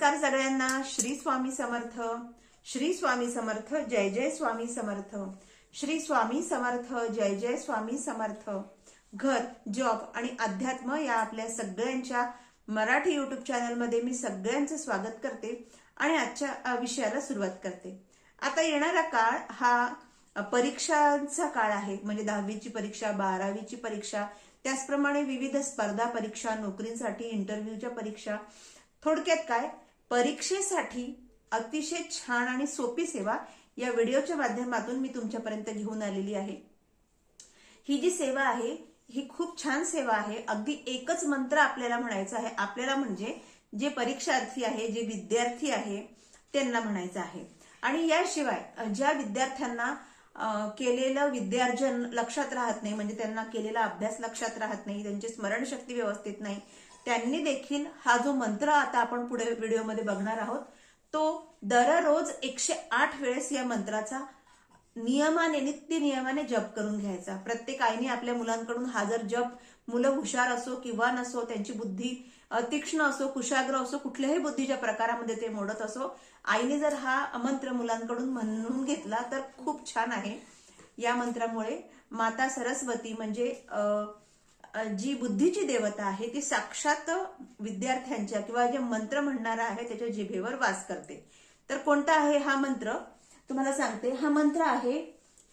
सगळ्यांना. श्री स्वामी समर्थ. श्री स्वामी समर्थ जय जय स्वामी समर्थ. श्री स्वामी समर्थ जय जय स्वामी समर्थ. घर जॉब आणि अध्यात्म या आपल्या सगळ्यांच्या मराठी युट्यूब चॅनलमध्ये मी सगळ्यांचं स्वागत करते आणि आजच्या विषयाला सुरुवात करते. आता येणारा काळ हा परीक्षांचा काळ आहे. म्हणजे दहावीची परीक्षा बारावीची परीक्षा त्याचप्रमाणे विविध स्पर्धा परीक्षा नोकरीसाठी इंटरव्ह्यूच्या परीक्षा थोडक्यात काय? परीक्षेसाठी अतिशय छान आणि सोपी सेवा या व्हिडिओच्या माध्यमातून मी तुमच्यापर्यंत घेऊन आलेली आहे. ही जी सेवा आहे ही खूप छान सेवा आहे. अगदी एकच मंत्र आपल्याला म्हणायचा आहे. आपल्याला म्हणजे जे परीक्षार्थी आहे जे विद्यार्थी आहे त्यांना म्हणायचं आहे. आणि याशिवाय ज्या विद्यार्थ्यांना केलेलं विद्यार्जन लक्षात राहत नाही म्हणजे त्यांना केलेला अभ्यास लक्षात राहत नाही त्यांची स्मरणशक्ती व्यवस्थित नाही त्यांनी देखील हा जो मंत्र आता आपण पुढे व्हिडिओमध्ये बघणार आहोत तो दररोज एकशे आठ वेळेस या मंत्राचा नियमाने नित्य नियमाने जप करून घ्यायचा. प्रत्येक आईने आपल्या मुलांकडून हा जर जप मुलं हुशार असो किंवा नसो त्यांची बुद्धी तीक्ष्ण असो कुशाग्र असो कुठल्याही बुद्धीच्या प्रकारामध्ये ते मोडत असो आईने जर हा मंत्र मुलांकडून म्हणून घेतला तर खूप छान आहे. या मंत्रामुळे माता सरस्वती म्हणजे जी बुद्धीची देवता आहे ती साक्षात विद्यार्थ्यांच्या किंवा जे मंत्र म्हणणारा आहे त्याच्या जिभेवर वास करते. तर कोणता आहे हा मंत्र? तुम्हाला सांगते. हा मंत्र आहे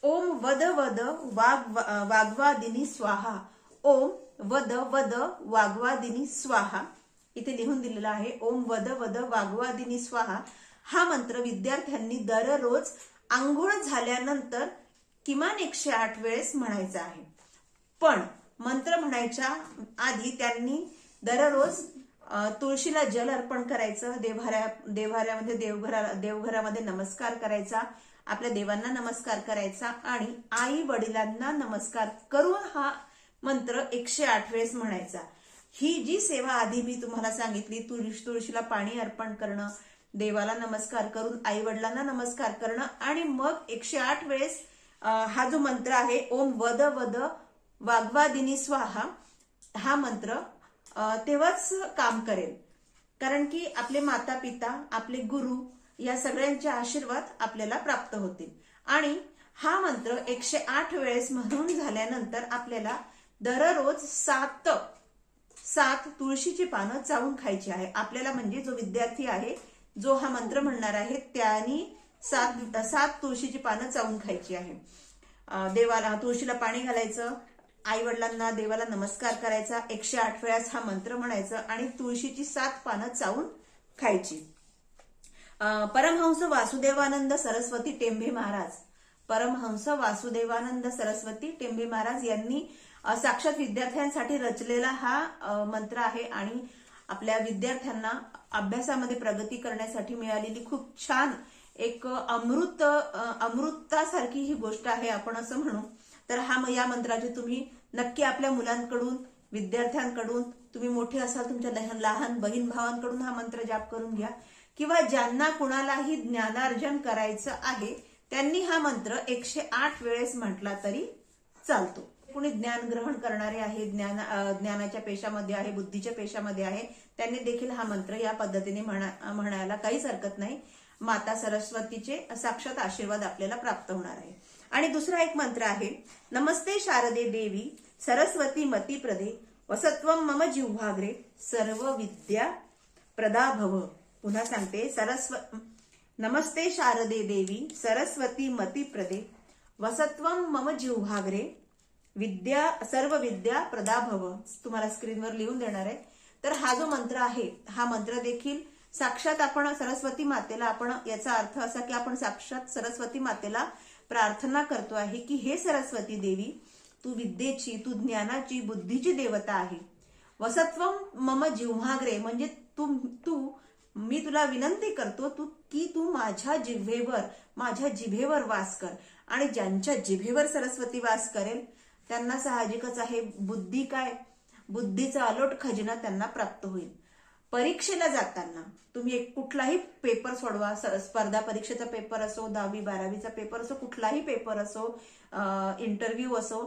ओम वद वद वाग वाग्वादिनी स्वाहा. ओम वद वद वाग्वादिनी स्वाहा. इथे लिहून दिलेला आहे ओम वद वद वाग्वादिनी स्वाहा. हा मंत्र विद्यार्थ्यांनी दररोज आंघोळ झाल्यानंतर किमान एकशे आठ वेळेस म्हणायचा आहे. पण मंत्र म्हणायच्या आधी त्यांनी दररोज तुळशीला जल अर्पण करायचं देवघऱ्या देवघरामध्ये देवघरा देवघरामध्ये नमस्कार करायचा आपल्या देवांना नमस्कार करायचा आणि आई वडिलांना नमस्कार करून हा मंत्र एकशे आठ वेळेस म्हणायचा. ही जी सेवा आधी मी तुम्हाला सांगितली तुळशी तुळशीला पाणी अर्पण करणं देवाला नमस्कार करून आई वडिलांना नमस्कार करणं आणि मग एकशे आठ वेळेस हा जो मंत्र आहे ओम वद वद वाग्वादिनी स्वाहा हा मंत्र तेव्हाच काम करेल. कारण की आपले माता पिता आपले गुरु या सगळ्यांचे आशीर्वाद आपल्याला प्राप्त होतील. आणि हा मंत्र एकशे आठ वेळेस म्हणून झाल्यानंतर आपल्याला दररोज सात सात तुळशीची पानं चावून खायची आहे. आपल्याला म्हणजे जो विद्यार्थी आहे जो हा मंत्र म्हणणार आहे त्यांनी सात सात तुळशीची पानं चावून खायची आहे. देवाला तुळशीला पाणी घालायचं आई वडिलांना देवाला नमस्कार करायचा एकशे आठ वेळास हा मंत्र म्हणायचं आणि तुळशीची सात पानं चावून खायची. परमहंस वासुदेवानंद सरस्वती टेंभे महाराज. परमहंस वासुदेवानंद सरस्वती टेंभे महाराज यांनी साक्षात विद्यार्थ्यांसाठी रचलेला हा मंत्र आहे आणि आपल्या विद्यार्थ्यांना अभ्यासामध्ये प्रगती करण्यासाठी मिळालेली खूप छान एक अमृत अमृतासारखी ही गोष्ट आहे आपण असं म्हणू. तर हा म- या मंत्राचे तुम्ही नक्की आपल्या मुलांकडून विद्यार्थ्यांकडून तुम्ही मोठे असाल तुमच्या लहान लहान बहीण भावांकडून हा मंत्र जाप करून घ्या. किंवा ज्यांना कुणालाही ज्ञानार्जन करायचं आहे त्यांनी हा मंत्र एकशे आठ वेळेस म्हटला तरी चालतो. कुणी ज्ञान ग्रहण करणारे आहे ज्ञान ज्ञानाच्या पेशामध्ये आहे बुद्धीच्या पेशामध्ये आहे त्यांनी देखील हा मंत्र या पद्धतीने म्हणा- म्हणायला काहीच हरकत नाही. माता सरस्वतीचे साक्षात आशीर्वाद आपल्याला प्राप्त होणार आहे. आणि दुसरा एक मंत्र आहे नमस्ते शारदे देवी सरस्वती मती प्रदे वसत्व मम जिव्हाग्रे सर्व विद्या प्रदा भव. पुन्हा सांगते सरस्व नमस्ते शारदे देवी सरस्वती मती प्रदे वसत्व मम जिव्हाग्रे विद्या सर्व विद्या प्रदा भव. तुम्हाला स्क्रीनवर लिहून देणार आहे. तर हा जो मंत्र आहे हा मंत्र देखील साक्षात आपण सरस्वती मातेला आपण याचा अर्थ असा की आपण साक्षात सरस्वती मातेला प्रार्थना करतो आहे की हे सरस्वती देवी तू विद्येची तू ज्ञानाची बुद्धीची देवता आहे. वसत्व मम जिव्हाग्रे म्हणजे तू तू मी तुला विनंती करतो तू की तू माझ्या जिव्हेवर माझ्या जिभेवर वास कर. आणि ज्यांच्या जिभेवर सरस्वती वास करेल त्यांना साहजिकच आहे बुद्धी काय? बुद्धीचा अलोट खजिना त्यांना प्राप्त होईल. परीक्षेला जाताना तुम्ही एक कुठलाही पेपर सोडवा स्पर्धा परीक्षेचा पेपर असो दहावी बारावीचा पेपर असो कुठलाही पेपर असो इंटरव्ह्यू असो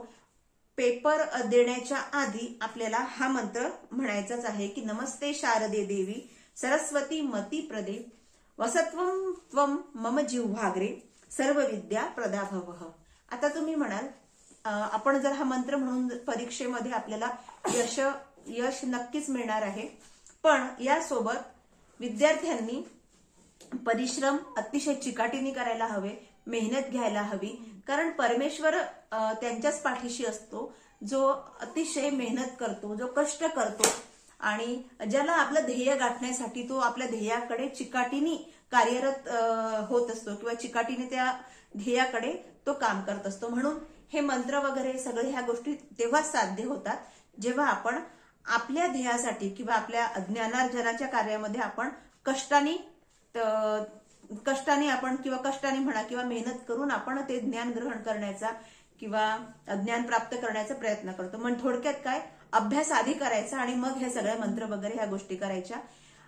पेपर देण्याच्या आधी आपल्याला हा मंत्र म्हणायचाच आहे की नमस्ते शारदे देवी सरस्वती मती प्रदे वसत्वम त्वम मम जीव सर्व विद्या प्रदाभव. आता तुम्ही म्हणाल आपण जर हा मंत्र म्हणून परीक्षेमध्ये आपल्याला यश यश नक्कीच मिळणार आहे. पण यासोबत विद्यार्थ्यांनी परिश्रम अतिशय चिकाटीने करायला हवे मेहनत घ्यायला हवी. कारण परमेश्वर त्यांच्याच पाठीशी असतो जो अतिशय मेहनत करतो जो कष्ट करतो. आणि ज्याला आपलं ध्येय गाठण्यासाठी तो आपल्या ध्येयाकडे चिकाटीने कार्यरत होत असतो किंवा चिकाटीने त्या ध्येयाकडे तो काम करत असतो. म्हणून हे मंत्र वगैरे सगळे ह्या गोष्टी तेव्हाच साध्य होतात जेव्हा आपण आपल्या ध्येयासाठी किंवा आपल्या ज्ञानार्जनाच्या कार्यामध्ये आपण कष्टाने कष्टाने आपण किंवा कष्टाने म्हणा किंवा मेहनत करून आपण ते ज्ञान ग्रहण करण्याचा किंवा ज्ञान प्राप्त करण्याचा प्रयत्न करतो. मग थोडक्यात काय? अभ्यास आधी करायचा आणि मग हे सगळे मंत्र वगैरे ह्या गोष्टी करायच्या.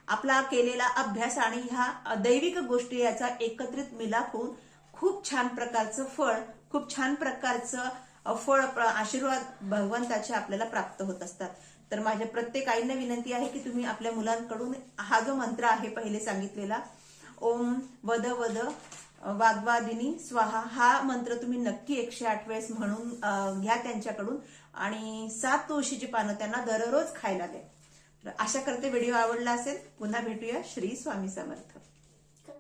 आपला केलेला अभ्यास आणि ह्या दैविक गोष्टी याचा एकत्रित मिलाप होऊन खूप छान प्रकारचं फळ खूप छान प्रकारचं फळ आशीर्वाद भगवंताचे आपल्याला प्राप्त होत असतात. तर माझ्या प्रत्येक आईंना विनंती आहे की तुम्ही आपल्या मुलांकडून हा जो मंत्र आहे पहिले सांगितलेला ओम वद वद वाग्वादिनी स्वाहा हा मंत्र तुम्ही नक्की एकशे आठ वेळेस म्हणून घ्या त्यांच्याकडून आणि सात तुळशीची पानं त्यांना दररोज खायला द्या. आशा करते व्हिडिओ आवडला असेल पुन्हा भेटूया श्री स्वामी समर्थ.